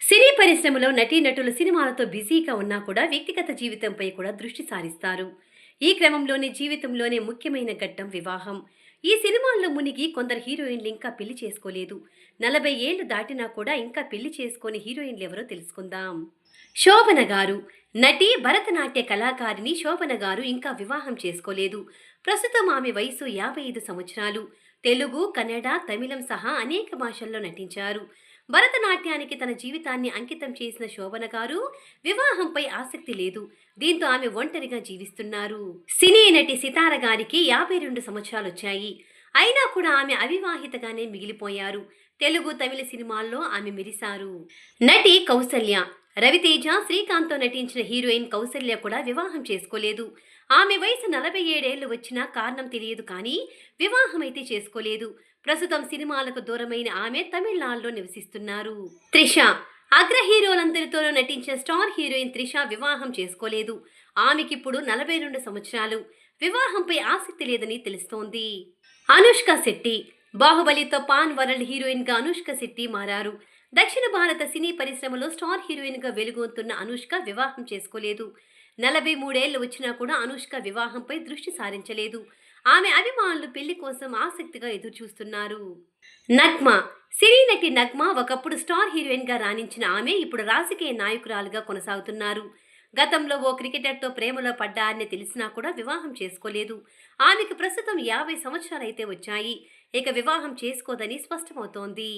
సినీ పరిశ్రమలో నటీనటులు సినిమాలతో బిజీగా ఉన్నా కూడా వ్యక్తిగత జీవితంపై కూడా దృష్టి సారిస్తారు. ఈ క్రమంలోనే జీవితంలోనే ముఖ్యమైన ఘట్టం వివాహం. ఈ సినిమాల్లో మునిగి కొందరు హీరోయిన్లు ఇంకా పెళ్ళి చేసుకోలేదు. నలభై ఏళ్ళు దాటినా కూడా ఇంకా పెళ్ళి చేసుకొని హీరోయిన్లు ఎవరో తెలుసుకుందాం. శోభన గారు. నటి భరతనాట్య కళాకారిణి శోభన గారు ఇంకా వివాహం చేసుకోలేదు. ప్రస్తుతం ఆమె వయసు యాభై ఐదు సంవత్సరాలు. తెలుగు కన్నడ తమిళం సహా అనేక భాషల్లో నటించారు. భరతనాట్యానికి తన జీవితాన్ని అంకితం చేసిన శోభన గారు వివాహంపై ఆసక్తి లేదు. దీంతో ఆమె ఒంటరిగా జీవిస్తున్నారు. సినీ నటి సితార గారికి యాభై రెండు సంవత్సరాలు వచ్చాయి అయినా కూడా ఆమె అవివాహితగానే మిగిలిపోయారు. తెలుగు తమిళ సినిమాల్లో ఆమె మెరిశారు నటి కౌసల్య రవితేజ శ్రీకాంత్తో నటించిన హీరోయిన్ కౌసల్య కూడా వివాహం చేసుకోలేదు. ఆమె వయసు నలభై ఏడేళ్ళు వచ్చినా కారణం తెలియదు కానీ వివాహం అయితే చేసుకోలేదు. ప్రస్తుతం సినిమాలకు దూరమైన ఆమె తమిళనాడులో నివసిస్తున్నారు. త్రిష అగ్ర హీరోలందరితోనూ నటించిన స్టార్ హీరోయిన్ త్రిష వివాహం చేసుకోలేదు. ఆమెకిప్పుడు నలభై రెండు సంవత్సరాలు. వివాహంపై ఆసక్తి లేదని తెలుస్తోంది. అనుష్క శెట్టి బాహుబలితో పాన్ వరల్డ్ హీరోయిన్గా అనుష్క శెట్టి మారారు. దక్షిణ భారత సినీ పరిశ్రమలో స్టార్ హీరోయిన్గా వెలుగొందుతున్న అనుష్క వివాహం చేసుకోలేదు. నలభై మూడేళ్ళు వచ్చినా కూడా అనుష్క వివాహంపై దృష్టి సారించలేదు. ఆమె అభిమానులు పెళ్ళి కోసం ఆసక్తిగా ఎదురుచూస్తున్నారు. నగ్మ. సినీ నటి నగ్మ ఒకప్పుడు స్టార్ హీరోయిన్గా రాణించిన ఆమె ఇప్పుడు రాజకీయ నాయకురాలుగా కొనసాగుతున్నారు. గతంలో ఓ క్రికెటర్తో ప్రేమలో పడ్డారని తెలిసినా కూడా వివాహం చేసుకోలేదు. ఆమెకు ప్రస్తుతం యాభై సంవత్సరాలైతే వచ్చాయి. ఇక వివాహం చేసుకోదని స్పష్టమవుతోంది.